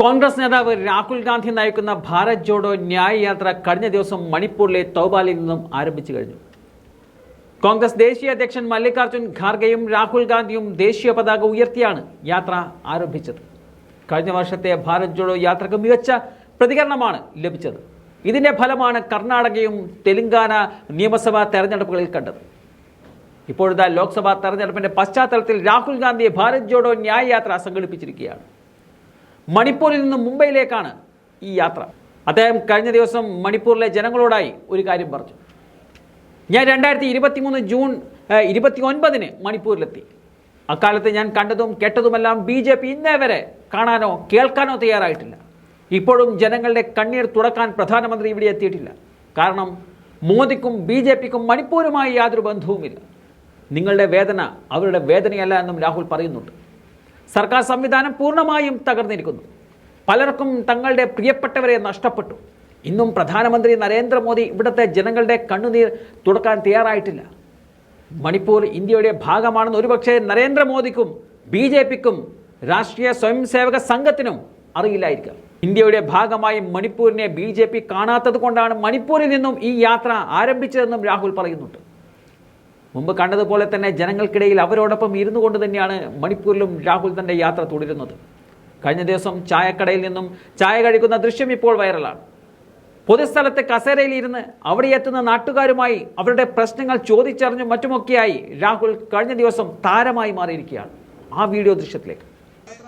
കോൺഗ്രസ് നേതാവ് രാഹുൽ ഗാന്ധി നയിക്കുന്ന ഭാരത് ജോഡോ ന്യായ യാത്ര കഴിഞ്ഞ ദിവസം മണിപ്പൂരിലെ തൗബാലിൽ നിന്നും ആരംഭിച്ചു കഴിഞ്ഞു. കോൺഗ്രസ് ദേശീയ അധ്യക്ഷൻ മല്ലികാർജുൻ ഖാർഗെയും രാഹുൽ ഗാന്ധിയും ദേശീയ പതാക ഉയർത്തിയാണ് യാത്ര ആരംഭിച്ചത്. കഴിഞ്ഞ വർഷത്തെ ഭാരത് ജോഡോ യാത്രയ്ക്ക് മികച്ച പ്രതികരണമാണ് ലഭിച്ചത്. ഇതിന്റെ ഫലമാണ് കർണാടകയും തെലങ്കാന നിയമസഭാ തെരഞ്ഞെടുപ്പുകളിൽ കണ്ടത്. ഇപ്പോഴത്തെ ലോക്സഭാ തെരഞ്ഞെടുപ്പിന്റെ പശ്ചാത്തലത്തിൽ രാഹുൽ ഗാന്ധി ഭാരത് ജോഡോ ന്യായ യാത്ര സംഘടിപ്പിച്ചിരിക്കുകയാണ്. മണിപ്പൂരിൽ നിന്ന് മുംബൈയിലേക്കാണ് ഈ യാത്ര. അദ്ദേഹം കഴിഞ്ഞ ദിവസം മണിപ്പൂരിലെ ജനങ്ങളോടായി ഒരു കാര്യം പറഞ്ഞു. ഞാൻ രണ്ടായിരത്തി ഇരുപത്തി മൂന്ന് ജൂൺ ഇരുപത്തി ഒൻപതിന് മണിപ്പൂരിലെത്തി. അക്കാലത്ത് ഞാൻ കണ്ടതും കേട്ടതുമെല്ലാം ബി ജെ പി ഇന്നേ വരെ കാണാനോ കേൾക്കാനോ തയ്യാറായിട്ടില്ല. ഇപ്പോഴും ജനങ്ങളുടെ കണ്ണീർ തുടക്കാൻ പ്രധാനമന്ത്രി ഇവിടെ എത്തിയിട്ടില്ല. കാരണം മോദിക്കും ബി ജെ പിക്കും മണിപ്പൂരുമായി യാതൊരു ബന്ധവുമില്ല. നിങ്ങളുടെ വേദന അവരുടെ വേദനയല്ല എന്നും രാഹുൽ പറയുന്നുണ്ട്. സർക്കാർ സംവിധാനം പൂർണമായും തകർന്നിരിക്കുന്നു. പലർക്കും തങ്ങളുടെ പ്രിയപ്പെട്ടവരെ നഷ്ടപ്പെട്ടു. ഇന്നും പ്രധാനമന്ത്രി നരേന്ദ്രമോദി ഇവിടുത്തെ ജനങ്ങളുടെ കണ്ണുനീർ തുടക്കാൻ തയ്യാറായിട്ടില്ല. മണിപ്പൂർ ഇന്ത്യയുടെ ഭാഗമാണെന്ന് ഒരുപക്ഷെ നരേന്ദ്രമോദിക്കും ബി ജെ പിക്കും രാഷ്ട്രീയ സ്വയം സേവക സംഘത്തിനും അറിയില്ലായിരിക്കാം. ഇന്ത്യയുടെ ഭാഗമായി മണിപ്പൂരിനെ ബി ജെ പി കാണാത്തത് കൊണ്ടാണ് മണിപ്പൂരിൽ നിന്നും ഈ യാത്ര ആരംഭിച്ചതെന്നും രാഹുൽ പറയുന്നുണ്ട്. മുമ്പ് കണ്ടതുപോലെ തന്നെ ജനങ്ങൾക്കിടയിൽ അവരോടൊപ്പം ഇരുന്നു കൊണ്ട് തന്നെയാണ് മണിപ്പൂരിലും രാഹുൽ തന്റെ യാത്ര തുടരുന്നത്. കഴിഞ്ഞ ദിവസം ചായക്കടയിൽ നിന്നും ചായ കഴിക്കുന്ന ദൃശ്യം ഇപ്പോൾ വൈറലാണ്. പൊതുസ്ഥലത്തെ കസേരയിൽ ഇരുന്ന് അവിടെ എത്തുന്ന നാട്ടുകാരുമായി അവരുടെ പ്രശ്നങ്ങൾ ചോദിച്ചറിഞ്ഞും മറ്റുമൊക്കെയായി രാഹുൽ കഴിഞ്ഞ ദിവസം താരമായി മാറിയിരിക്കുകയാണ്. ആ വീഡിയോ ദൃശ്യത്തിലേക്ക്.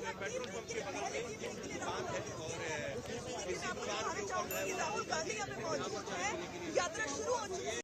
पेट्रोल पंप के बगल में दुकान है और इसी दुकान के ऊपर राहुल गांधी यहाँ पे मौजूद है यात्रा शुरू हो चुकी है।